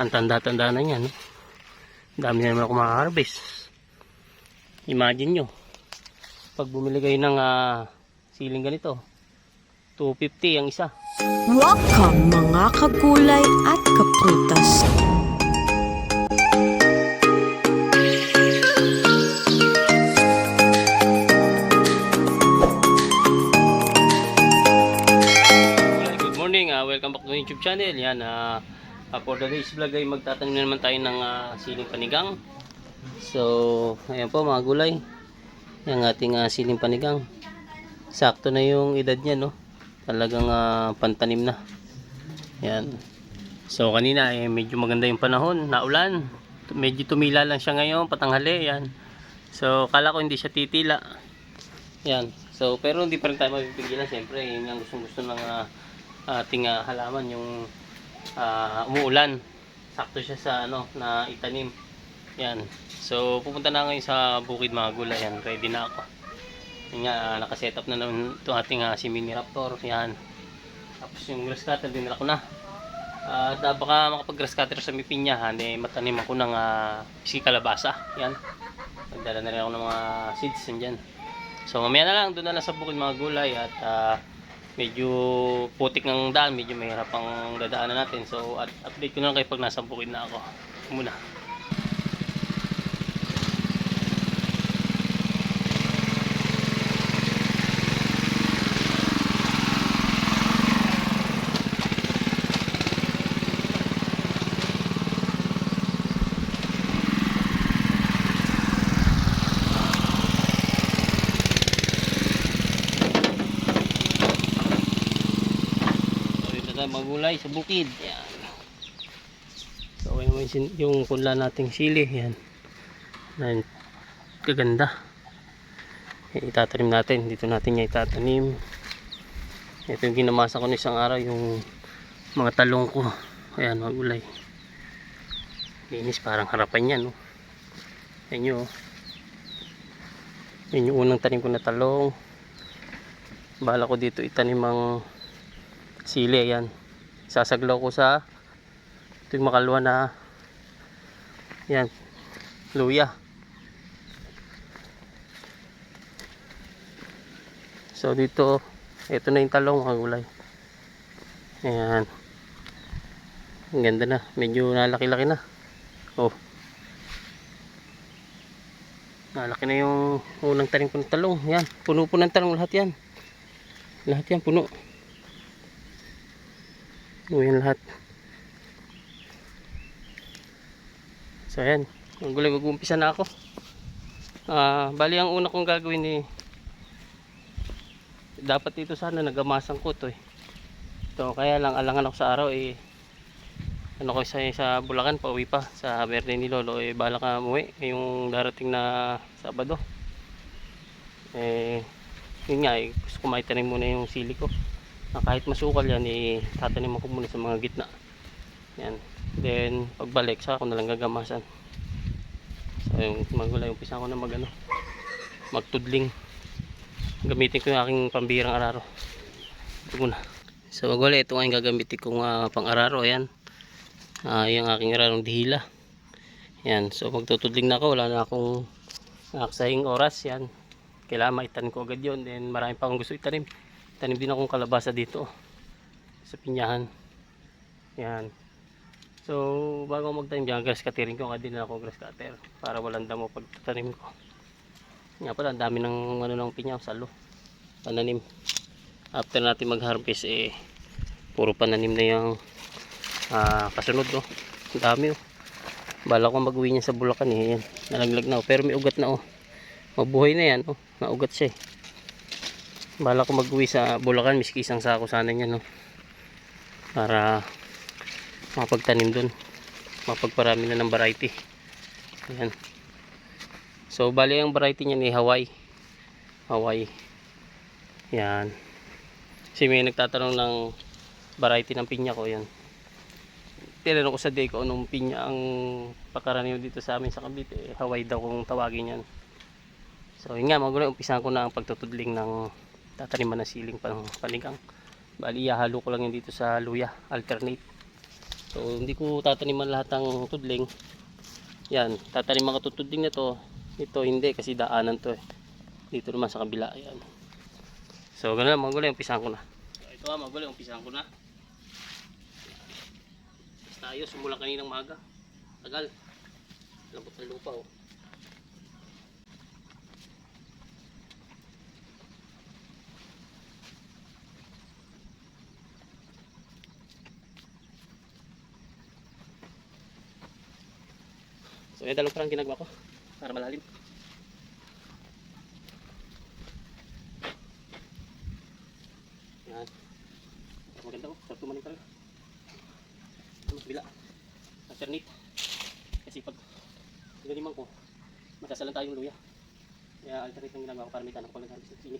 Ang tanda-tanda na yan. No? Dami na naman ako makaharvest. Imagine nyo. Pag bumili kayo ng ah, siling ganito, 250 ang isa. Welcome mga kagulay at kaprutas. Good morning, ah, welcome back to my YouTube channel. Yan, ah, ah, for today's vlog ay magtatanim na naman tayo ng ah, siling panigang. So, ayan po mga gulay. Yung ating ah, siling panigang. Sakto na yung edad niya, no? Talagang ah, pantanim na. Yan. So, kanina eh, medyo maganda yung panahon, naulan. Medyo tumila lang siya ngayon, patanghali, yan. So, kala ko hindi siya titila. Yan. So, pero hindi pa rin tayo mapipigilan. Siyempre, yun ang gusto-gusto ng ah, ating ah, halaman, yung ah, umuulan. Sakto siya sa ano, na itanim. Yan. So, pupunta na ngayon sa bukid mga gulay. Yan, ready na ako. Yan nga, ah, nakaset up na naman ito ating uh, si Mini Raptor. Yan. Tapos yung grass cutter, dinala ko na. At uh, baka makapag grass cutter sa may pinyahan, eh, matanim ako ng uh, kalabasa. Yan. Nagdala na rin ako ng mga seeds dyan. So mamaya na lang, doon na lang sa bukid mga gulay at ah, medyo putik ng daan, medyo mahirap ang dadaanan natin. So at update ko na lang kayo pag nasa bukid na ako. Muna. So ito tayo mga gulay sa bukid. Yan. So okay naman yung, yung punla nating sili. Yan. Yan. Kaganda. Eh, itatanim natin. Dito natin niya itatanim. Ito yung ginamasa ko na isang araw. Yung mga talong ko. Ayan mga gulay. Linis parang harapan yan. No? Yan yun. oh. Yan yung unang tanim ko na talong. Bala ko dito itanim ang sili ayan sasaglaw ko sa ito yung makalwa na yan luya. So dito ito na yung talong mga gulay. Ayan. Ang ganda na. Medyo nalaki-laki na. Oh. Nalaki na yung unang tanim ko ng talong. Yan. Puno po ng talong lahat yan. Lahat yan puno Yan lahat. So ayan. Ang gulay mag-uumpisa na ako. Ah, bali ang una kong gagawin ni dapat dito sana nagamasan ko to eh. So kaya lang alangan ako sa araw eh ano ko sa sa Bulacan pauwi pa sa birthday ni Lolo eh bala ka umuwi yung darating na Sabado. Eh yun nga eh, gusto ko maitanim muna yung sili ko na kahit masukal yan eh tatanim ko muna sa mga gitna. Yan. Then pagbalik sa ako nalang gagamasan. So yung magulay umpisa ko na mag ano magtudling. Gamitin ko yung aking pambirang araro. Ito muna. So magulay ito nga yung gagamitin kong ah, pang araro ayan. Ah, yung aking ararong dihila. Yan. So magtutudling na ako. Wala na akong naksahing oras. Yan. Kailangan maitanim ko agad yun. Then marami pa akong gusto itanim tanim din akong kalabasa dito sa pinyahan. Yan. So bago magtanim dyan grass cutterin ko din ako grass cutter para walang damo pag tanim ko. Nga pala ang dami ng ano ng pinya salo. Pananim. After natin mag harvest eh puro pananim na yung ah, kasunod oh. Ang dami oh. Bala ko mag uwi niya sa Bulacan eh. Yan. Nalaglag na oh. Pero may ugat na oh. Mabuhay na yan oh. Naugat siya eh bala ko mag-uwi sa Bulacan. Miski isang sako sana niya no? Para mapagtanim dun. Mapagparami na ng variety. Ayan. So bali ang variety niya ni Hawaii. Hawaii. Yan kasi may nagtatanong ng variety ng pinya ko yan tinanong ko sa day ko anong pinya ang pakaraniwan dito sa amin sa Cavite. Hawaii daw kung tawagin yan. So yun nga magulo umpisahan ko na ang pagtutudling ng tataniman ng siling pang panigang bali ihahalo ko lang yun dito sa luya alternate So hindi ko tataniman lahat ng tudling. Yan, tataniman ko to tudling na to. Ito hindi kasi daanan to eh. Dito naman sa kabila. Yan. So ganun lang mga gulay, ko na. So, ito nga mga gulay, umpisahan ko na. Tayo, sumula kaninang maga. Tagal. Lambot ng lupa oh. So, yung dalawang parang ginagawa ko para malalim. Yan. Maganda oh. Sarap tumanin talaga. Ano, bila. Alternate. Kasi pag ginaliman ko, masasalan tayong luya. Kaya alternate ang ginagawa ko para may tanong ko nag-harvest ng sini.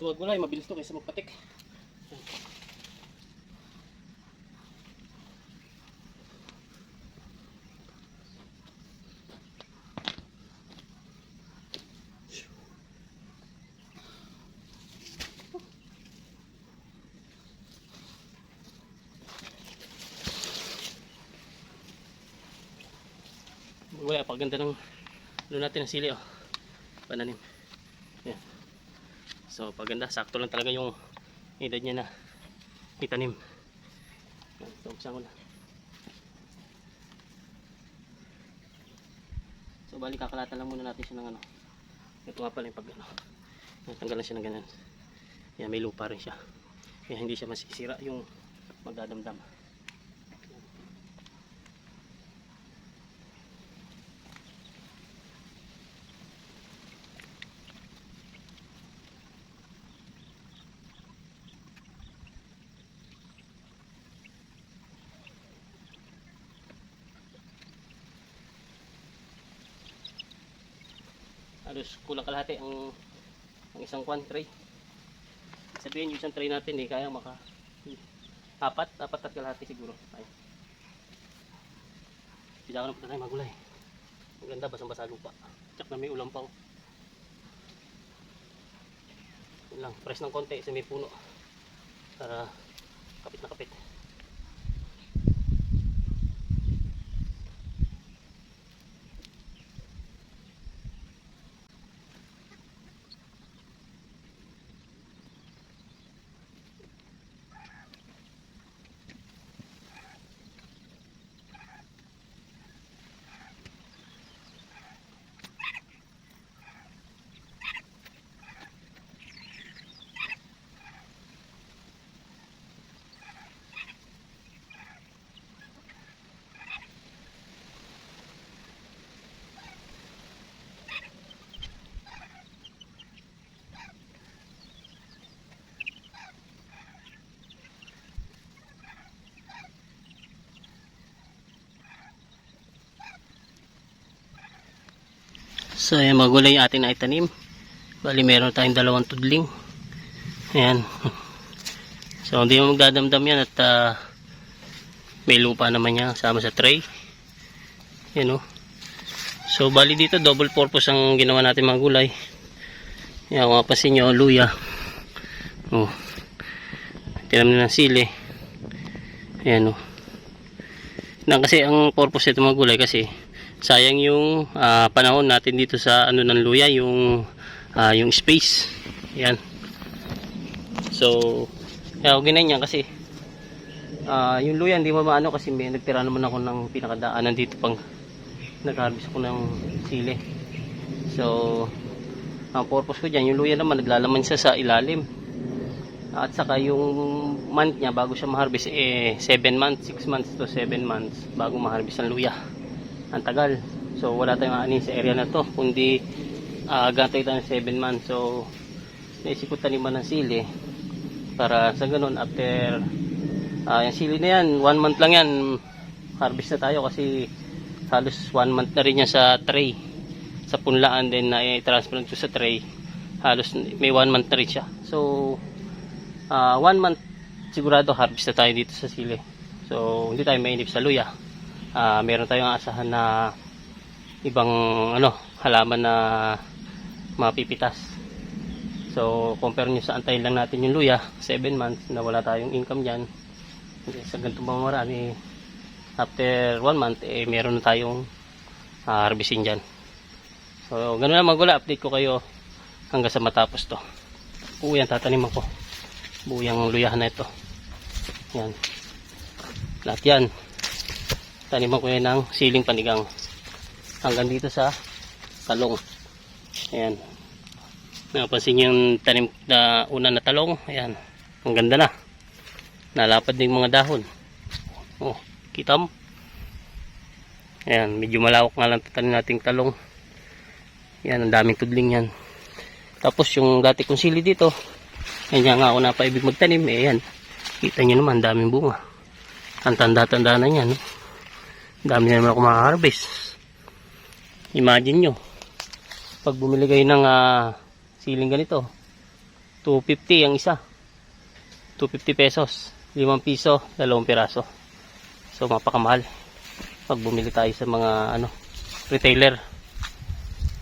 Ganda tuwag gulay, mabilis to kaysa magpatik. Wala, paganda ng ano natin ang sili oh. Pananim. So paganda, sakto lang talaga yung edad niya na itanim. So umpisa ko na. So bali kakalatan lang muna natin siya ng ano. Ito nga pala yung pag ano. Tanggalan siya ng ganyan. Yan, may lupa rin siya. Kaya hindi siya masisira yung magdadamdam. Halos kulang kalahati ang ang isang kwan tray. Sabihin yung isang tray natin eh kaya maka apat apat at kalahati siguro. Ay. Pila ko na tayo magulay. Maganda basang basa lupa. Tsak na may ulam pa oh. yun lang press ng konti sa may puno. Para kapit na kapit So ayan mga gulay atin na itanim. Bali meron tayong dalawang tudling. Ayan. So hindi mo magdadamdam yan at ah, may lupa naman yan sama sa tray. Ayan o. So bali dito double purpose ang ginawa natin mga gulay. Ayan kung mapasin nyo luya. Oh. Tinam na ng sili. Ayan o. Na kasi ang purpose ito mga gulay kasi sayang yung ah, panahon natin dito sa ano ng luya yung ah, yung space. Yan. So kaya ako ganyan kasi ah, yung luya hindi mo maano kasi may nagtira naman ako ng pinakadaanan dito pang nag-harvest ako ng sili. So ang purpose ko dyan yung luya naman naglalaman siya sa ilalim. At saka yung month niya bago siya ma-harvest eh 7 months 6 months to 7 months bago ma-harvest ang luya ang tagal. So wala tayong ani sa area na to kundi uh, gantay tayo ng 7 months so naisip ko taniman ng sili para sa ganun after uh, yung sili na yan 1 month lang yan. Harvest na tayo kasi halos 1 month na rin yan sa tray. Sa punlaan din na i-transfer nito sa tray halos may 1 month na rin siya. So 1 month sigurado harvest na tayo dito sa sili. So, hindi tayo mainip sa luya. Ah, meron tayong asahan na ibang ano, halaman na mapipitas. So, compare nyo sa antayin lang natin yung luya, 7 months na wala tayong income dyan. Sa ganitong pamamaraan, eh, after 1 month, eh, meron na tayong uh, harvesting dyan. So, ganun lang magula. Update ko kayo hanggang sa matapos to. Oo, yan, tataniman ko. Buo yung luyahan na ito. Yan. Lahat yan. Taniman ko yan ng siling panigang. Hanggang dito sa talong. Ayan. Napansin yung tanim na una na talong. Ayan. Ang ganda na. Nalapad din yung mga dahon. Oh, kita mo? Ayan, medyo malawak nga lang tanim nating talong. Yan, ang daming tudling yan. Tapos yung dati kong sili dito, yan nga ako napaibig magtanim. Eh, yan. Kita nyo naman, daming bunga. Ang tanda-tanda na yan. No? Dami na naman ako. Imagine nyo, pag bumili kayo ng ah, siling ganito, 250 ang isa. 250 pesos. 5 piso, dalawang piraso. So, mapakamahal. Pag bumili tayo sa mga ano retailer.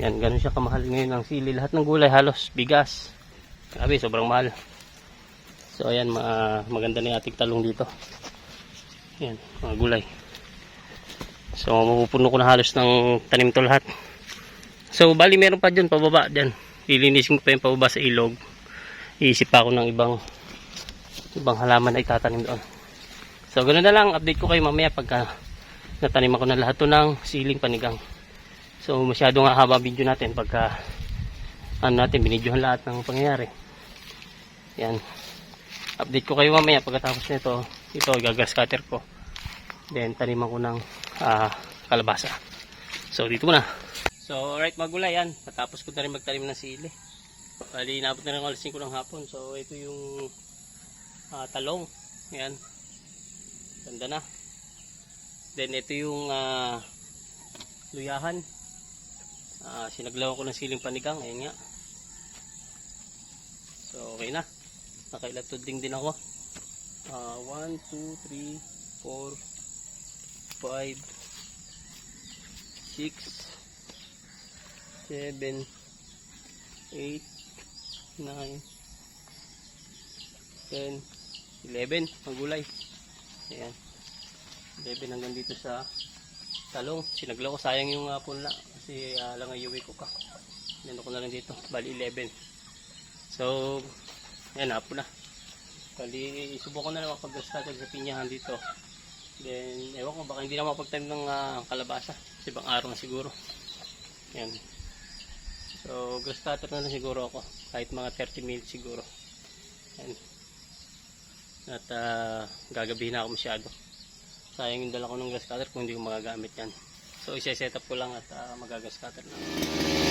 Yan, ganun siya kamahal ngayon ang sili. Lahat ng gulay halos bigas. Grabe, sobrang mahal. So ayan, ma maganda na yung ating talong dito. Yan, mga gulay. So mapupuno ko na halos ng tanim to lahat. So bali meron pa dyan, pababa dyan. Lilinisin ko pa yung pababa sa ilog. Iisip pa ako ng ibang ibang halaman na itatanim doon. So ganun na lang, update ko kayo mamaya pagka natanim ako na lahat to ng siling panigang. So masyado nga haba video natin pagka ano natin, binidyohan lahat ng pangyayari. Yan. Update ko kayo mamaya pagkatapos nito. Ito, gagas cutter ko. Then, taniman ko ng ah, kalabasa. So, dito muna. So, alright magulay yan. Patapos ko na rin magtanim ng sili. Bali, inabot na rin alas 5 ng hapon. So, ito yung ah, talong. Yan. Ganda na. Then, ito yung ah, luyahan. Ah, sinaglawan ko ng siling panigang. Ayan nga. So, okay na. Nakailatod ding din ako. Ah, 1, 2, 3, 4, 5, 6, 7, 8, 9, 10, 11. Magulay. Ayan. 11 hanggang dito sa talong. Sinaglaw ko. Sayang yung uh, punla. Kasi uh, lang ayuwi ko pa. Nano ko na lang dito. Bali 11. So, ayan, hapo na. Bali, subukan na lang ako pag-started sa pinyahan dito. Then, ewan ko, baka hindi na mapagtanim ng ah, kalabasa. Kasi ibang araw na siguro. Ayan. So, grass cutter na lang siguro ako. Kahit mga 30 minutes siguro. Ayan. At ah, gagabihin ako masyado. Sayang yung dala ko ng grass cutter kung hindi ko magagamit yan. So, isa-set up ko lang at uh, magagas cutter na.